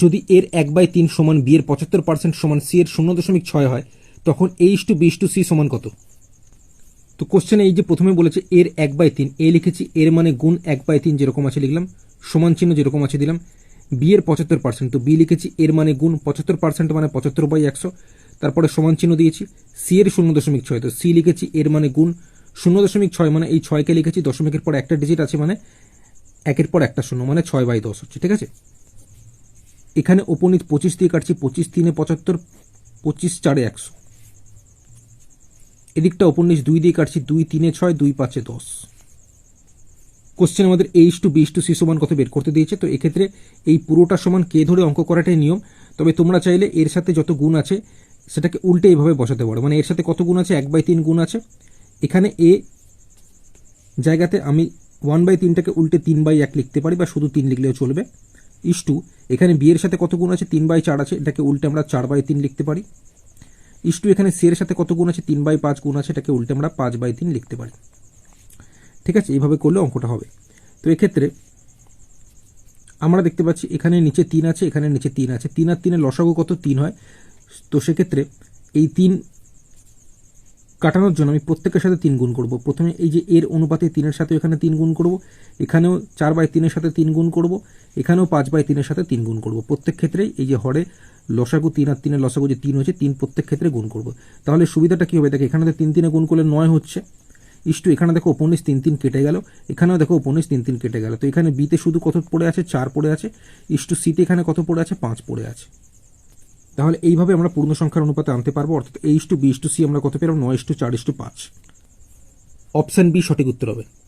যদি এর এক বাই তিন সমান বি এর পঁচাত্তর পার্সেন্ট সমান সি এর শূন্য দশমিক ছয় হয়, তখন এইচ টু বিশ টু সি সমান কত? তো কোশ্চেনে এই যে প্রথমে বলেছে এর এক বাই তিন, এ লিখেছি এর মানে গুণ এক বাই তিন যেরকম আছে লিখলাম, সমান চিহ্ন যেরকম আছে দিলাম বি এর পঁচাত্তর পার্সেন্ট তো বি লিখেছি এর মানে গুণ পঁচাত্তর পার্সেন্ট মানে পঁচাত্তর বাই একশো, তারপরে সমান চিহ্ন দিয়েছি সি এর শূন্য দশমিক ছয়, তো সি লিখেছি এর মানে গুণ শূন্য দশমিক ছয় মানে এই ছয়কে লিখেছি, দশমিকের পর একটা ডিজিট আছে মানে একের পর একটা শূন্য মানে ছয় বাই দশ হচ্ছে, ঠিক আছে? এখানে উপনীত পঁচিশ দিয়ে কাটছি, পঁচিশ তিনে পঁচাত্তর, পঁচিশ চারে একশো। এদিকটা উপন্যাস দুই দিয়ে কাটছি, দুই তিনে ছয়, দুই পাঁচে দশ। কোশ্চেন আমাদের এইচ টু বিশ টু সি সমান কত বের করতে দিয়েছে? তো এক্ষেত্রে এই পুরোটা সমান কে ধরে অঙ্ক করাটাই নিয়ম। তবে তোমরা চাইলে এর সাথে যত গুণ আছে, সেটাকে উল্টে এইভাবে বসাতে পারো। মানে এর সাথে কত গুণ আছে? এক বাই তিন গুণ আছে। এখানে এ জায়গাতে আমি ওয়ান বাই তিনটাকে উল্টে তিন বাই এক লিখতে পারি বা শুধু তিন লিখলেও চলবে। ইস টু এখানে বি এর সাথে কত গুণ আছে? তিন বাই চার আছে। এটাকে উল্টে আমরা চার বাই তিন লিখতে পারি। ইস টু এখানে সি এর সাথে কত গুণ আছে? তিন বাই পাঁচ গুণ আছে। এটাকে উল্টে আমরা পাঁচ বাই তিন লিখতে পারি। ঠিক আছে? এইভাবে করলে অঙ্কটা হবে। তো এক্ষেত্রে আমরা দেখতে পাচ্ছি এখানে নিচে তিন আছে, এখানে নিচে তিন আছে। তিন আর তিনের লসাগু কত? তিন হয়। তো সেক্ষেত্রে এই তিন কাটানোর জন্য আমি প্রত্যেকের সাথে তিন গুণ করব। প্রথমে এই যে এর অনুপাতে তিনের সাথে এখানে তিন গুণ করব। এখানেও চার বাই তিনের সাথে তিন গুণ করব। এখানেও পাঁচ বাই তিনের সাথে তিন গুণ করব। প্রত্যেক ক্ষেত্রেই এই যে হরে লসাগু তিন আর তিনের লসাগু যে তিন হচ্ছে তিন প্রত্যেক ক্ষেত্রে গুণ করব। তাহলে সুবিধাটা কী হবে? দেখো, এখানে তিন তিনে গুণ করলে নয় হচ্ছে। ইস্টু এখানে দেখো উপন্যাস তিন তিন কেটে গেল। এখানেও দেখো উপন্যাস তিন তিন কেটে গেল। তো এখানে বিতে শুধু কত পড়ে আছে? চার পড়ে আছে। ইস্টু সিতে এখানে কত পড়ে আছে? পাঁচ পড়ে আছে। তাহলে এইভাবে আমরা পূর্ণ সংখ্যার অনুপাতে আনতে পারব, অর্থাৎ এইচ টু বিশ টু সি আমরা কত পেলাম? নয় টু চার টু পাঁচ। অপশান বি সঠিক উত্তর হবে।